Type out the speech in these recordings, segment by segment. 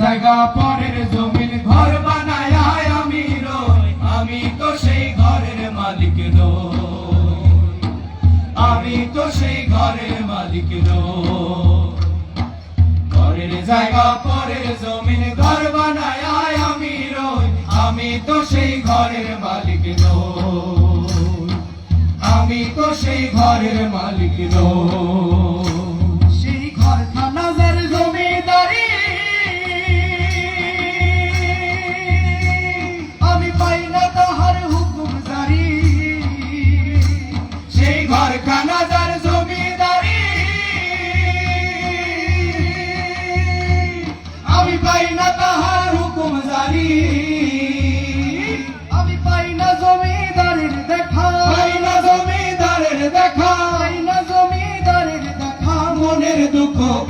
জায়গা পরের জমিন ঘর বানায় আমি রই। আমি তো সেই ঘরের মালিক নই আমি তো সেই ঘরের মালিক ঘরের জায়গা পরের জমিন ঘর বানায় আমি রই। আমি তো সেই ঘরের মালিক নই আমি তো সেই ঘরের মালিক নই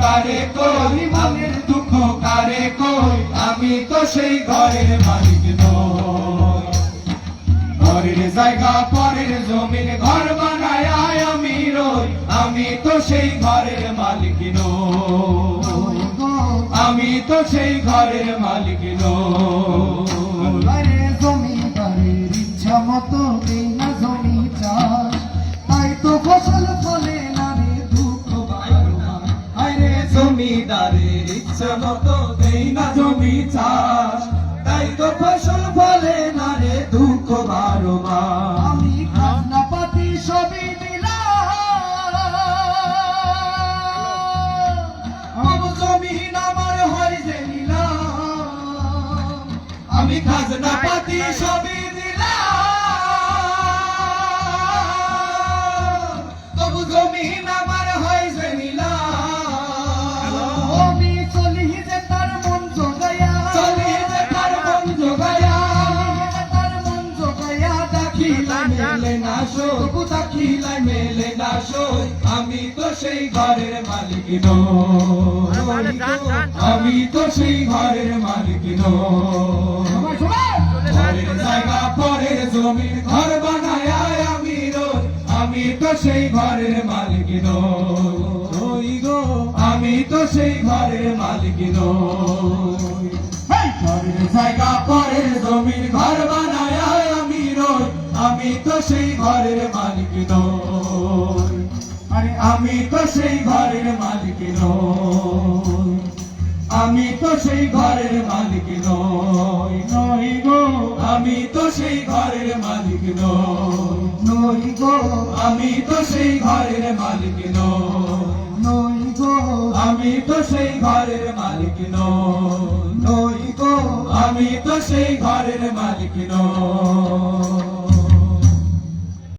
কারে কই? মনের দুঃখ কারে কই? আমি তো সেই ঘরের মালিক নই। ঘরের জায়গা, পরের জমিন, ঘর বানায় আমি রই। আমি তো সেই ঘরের মালিক নই। আমি তো সেই ঘরের মালিক নই। আরে জমিদারের ইচ্ছা মতো দেই জমি চাষ। তাই তো ইচ্ছা মতো দেই না জমি চাষ। তাই তো ফসল ফলে না রে দুঃখ বারো আমি খাজনা পাতি সবই জমিন আমার হয় যে নিলাম। আমি খাজনা পাতি সবই আমি তো সেই ঘরের মালিক নই। আমি তো সেই ঘরের মালিক নই। ঘরের জায়গা পরের জমির ঘর বানায় আমি আমি তো সেই ঘরের মালিক নই। গো। আমি তো সেই ঘরের মালিক নই। ঘরের জায়গা পরের জমির ঘর বানায় আমি তো সেই ঘরের মালিক নই। আরে আমি তো সেই ঘরের মালিক নই। আমি তো সেই ঘরের মালিক নই। নই গো, আমি তো সেই ঘরের মালিক নই। নই গো, আমি তো সেই ঘরের মালিক নই। নই গো, আমি তো সেই ঘরের মালিক নই। নই গো, আমি তো সেই ঘরের মালিক নই।